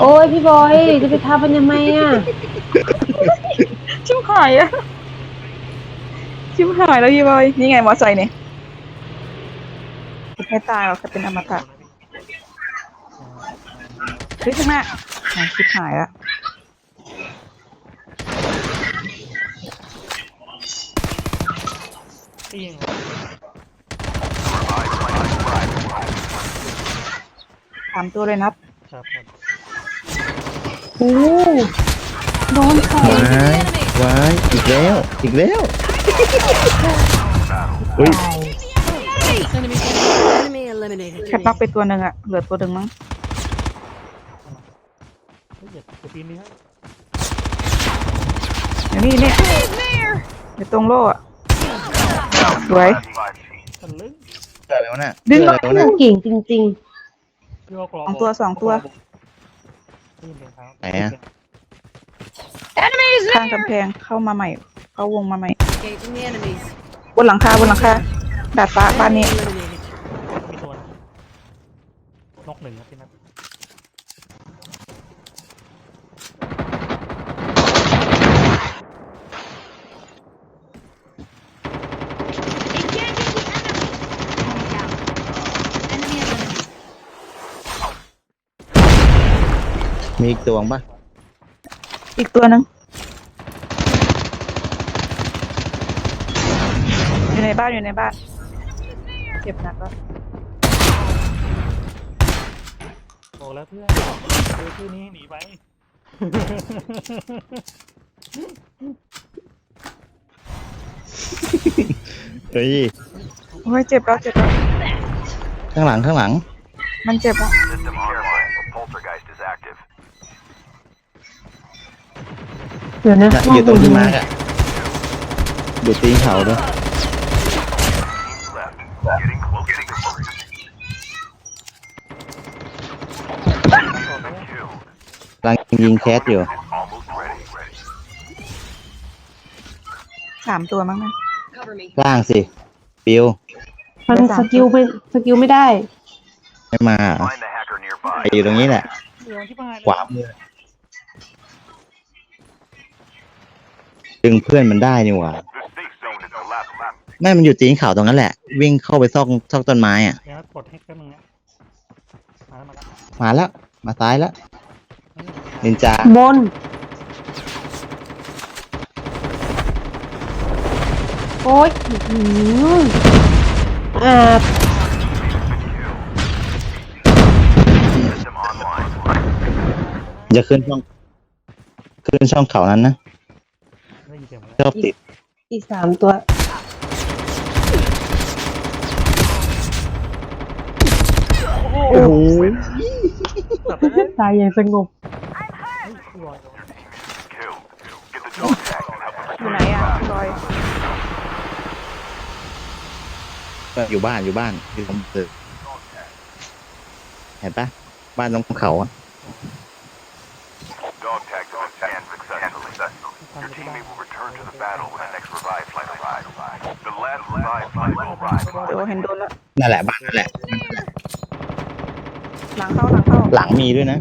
โอ้ยพี่บอย จะไปทำมันยังไงอะ ชิบหายอะชิบหายแล้วพี่บอย นี่ไงมอไซค์เนี่ยไม่ตายหรอกจะเป็นอมตะเฮ้ยข้างหน้าอะชิบหายละเตี้ยงสามตัวเลยนับ ครับครับโอ้โดนใครวายวายอีกแล้ว อีกแล้วอุ้ย Enemy eliminated. แคปปักไปตัวหนึ่งอะเหลือตัวหนึ่งมั้งเฮ้ยอย่าจะปีนนี้ให้เดี๋ยวนี่เนี่ยเดี๋ยวตรงโล่อะสวยทันลึกเกิดอะไรวะน่ะดึง เกิดอะไรวะน่ะ เก่งจริงพี่ ว่ากรอบสองตัวสองตัวปีนเท้าไหนอะข้างกำแพงเข้ามาใหม่ เข้าวงมาใหม่ Engaging the enemies. บนหลังคาบนหลังคาดาดฟ้าบ้านนี้ Enemy eliminated. มีตัวนกหนึ่งนะพี่นัท มีอีกตัวปะอีกตัวหนึ่งอยู่ในบ้านอยู่ในบ้านเจ็บหนักแล้วบอกแล้วเพื่อนเจอชื่อนี้หนีไป เฮ้ยโอ้ยเจ็บแล้วเจ็บแล้วข้างหลังข้างหลัง มันเจ็บแล้ว System online. เดี๋ยวนะน่ะอยู่ตรงที่มาร์กอะอยู่ตีนเขาด้วย Teams left. Getting close to victory. Killed. กำลังยิงแคสอยู่ Almost ready. Ready. สามตัวมั้งนะ Cover me. ล่างสิปิวมันสกิลไม่สกิลไม่ได้ ไม่มาเหรอ Find the hacker nearby. ไปอยู่ตรงนี้แหละเหลืองที่บ้านขวามือ ดึงเพื่อนมันได้นี่หว่า The safe zone is collapsing. แม่มันอยู่ตีนเขาตรงนั้นแหละ วิ่งเข้าไปซอกซอกต้นไม้อะเดี๋ยวกดให้แป๊บนึงนะมาแล้วมาแล้วมาแล้ว มาซ้ายแล้วนินจาบน โอ้ยอื้อหืออ่า System online. อย่าขึ้นช่อง ขึ้นช่องเขานั้นนะ ได้ยินเสียงไหม ชอบติด อีกสามตัว โอ้โหตัดไปแล้วตายอย่างสงบรอย Killed. Get the dog tag and help them อยู่ไหน return to อะ the ลอยอยู่บ้านอยู่บ้านอยู่ตรงตึกเห็นปะบ้านตรงเขาอะ Dog tag has been scanned successfully. ทำ Your ที่บ้าน teammate will return to the battle when the next revive flight arrives. The last revive flight will arrive. เดี๋ยวเห็นโดนแล้วนั่นแหละบ้านนั่นแหละ หลังเข้าหลังเข้าหลังมีด้วยนะ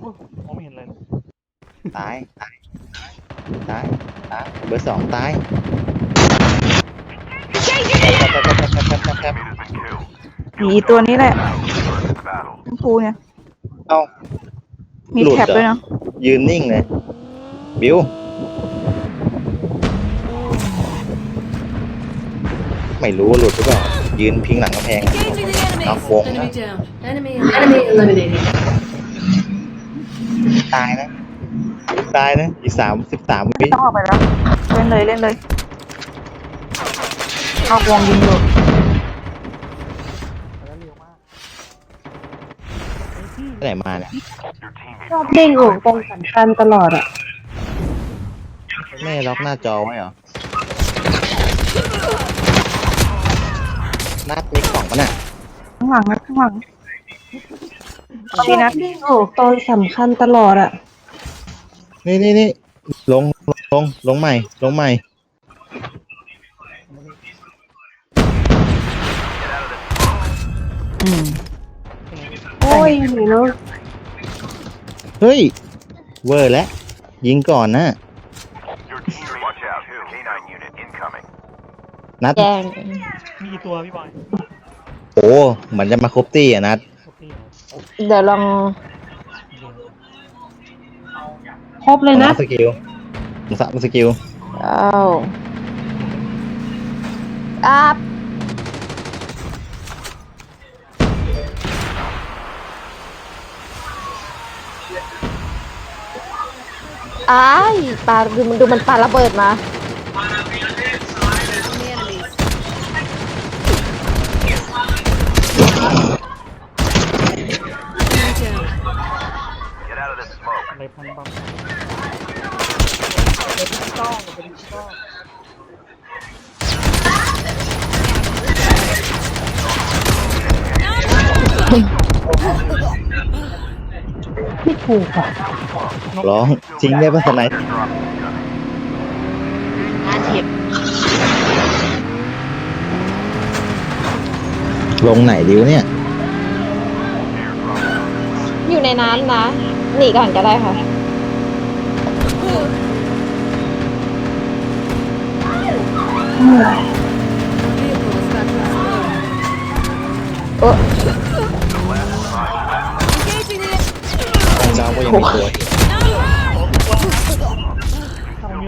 โอ้ยมองไม่เห็นเลยตาย ตาย ตาย ตาย เบอร์สองตาย Teammate has been killed. มีตัวนี้แหละ Return to the battle. ชมพูเนี่ย เอ้ามีหลุดแท็บเหรอด้วยเนาะยืนนิ่งเลย บิว ไม่รู้ว่าหลุดหรือเปล่า ยืนพิงหลังกำแพงอะ Engaging the enemies. Knock wall. Enemy down. Enemy eliminated. ตายนะ ตายนะ อีกสามสิบสามวิต้องออกไปแล้ว เล่นเลยเล่นเลยเข้าวงยิงอยู่ ไหนมาเนี่ยชอบเด้งออกตรงสันคันตลอดอะไม่ล็อกหน้าจอไว้เหรอหน้าดมีกล่องมันอ่ยข้างหลังนะข้างหลังชอบเด้งออกตอนสำคัญตลอดอะ นี่นี่นี่ลงลงลงใหม่ ลงใหม่อืม ยอยู่ไหนเนาะเฮ้ย เวอร์แล้ว ยิงก่อนนะ Your team. Watch out. K9 unit incoming. นัดแจ้งมีกี่ตัวพี่บอยโอ้เหมือนจะมาครบตี้อะนัด โอเคเหรอเดี๋ยวลองครบเลยนะสกิลมึงสับสกิล เอาอัพ อ้ายปาดูมันดูมันปาระเบิดมา Enemy enemies. Enemy down. Get out of this smoke. อะไรพันบัมไม่ถูกอะ ร้องทิ้งได้ปะสไนป์ Drop incoming. อาเทียบลงไหนดิวเนี่ย อยู่ในน้ำนะ หนีก่อนก็ได้ค่ะ Vehicle is about to explode. โอ้ Engaging the เจ้าก็ยังไม่ตัวถ้ามันมี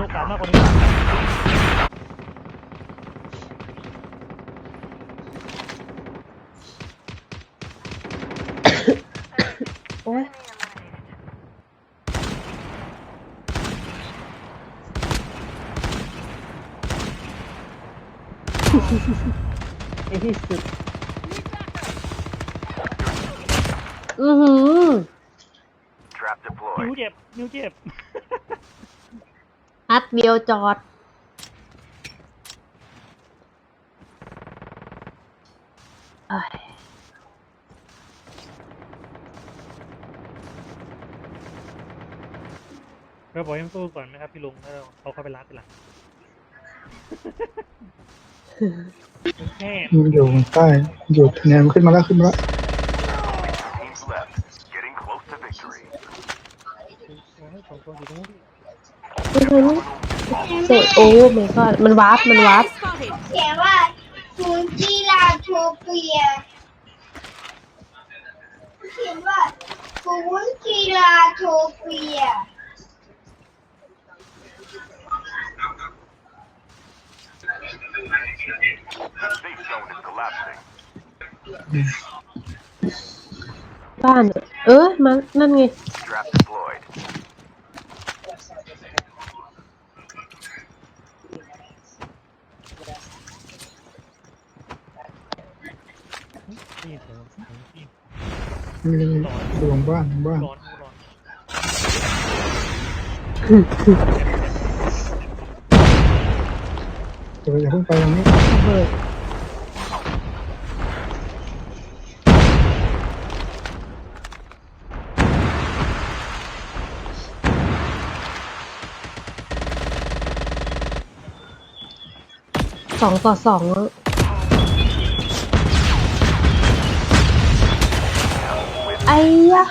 โอกาสมากกว่านี้โอ้ยในที่สุดอือหือ Trap นิ้ว deployed. เจ็บนิ้วเจ็บ นัดเดียวจอดเอ้ยเราบอกให้มันสู้ก่อนไหมครับพี่ลุงแล้วเราเข้าไปรัดทีหลัง แค่มันอยู่ใต้ อยู่แนวขึ้นมาแล้วขึ้นมาแล้ว Teams left. Getting close to victory. ให้สองตัวอยู่ตรงนู้น อื้อหือเสร็จ โอ้ไม่ก็มันวาร์ปมันวาร์ป spotted. เขียนว่าศูนย์กีฬาโทเปียเขียนว่าศูนย์กีฬาโทเปีย The safe zone is collapsing. บ้านอะเออมันนั่นไง Trap deployed. นี่เถอะนี่ มีดวงบ้านบ้านร้อนร้อนจะไปอย่าเพิ่งไปตรงนี้ระเบิดสองต่อสอง แล้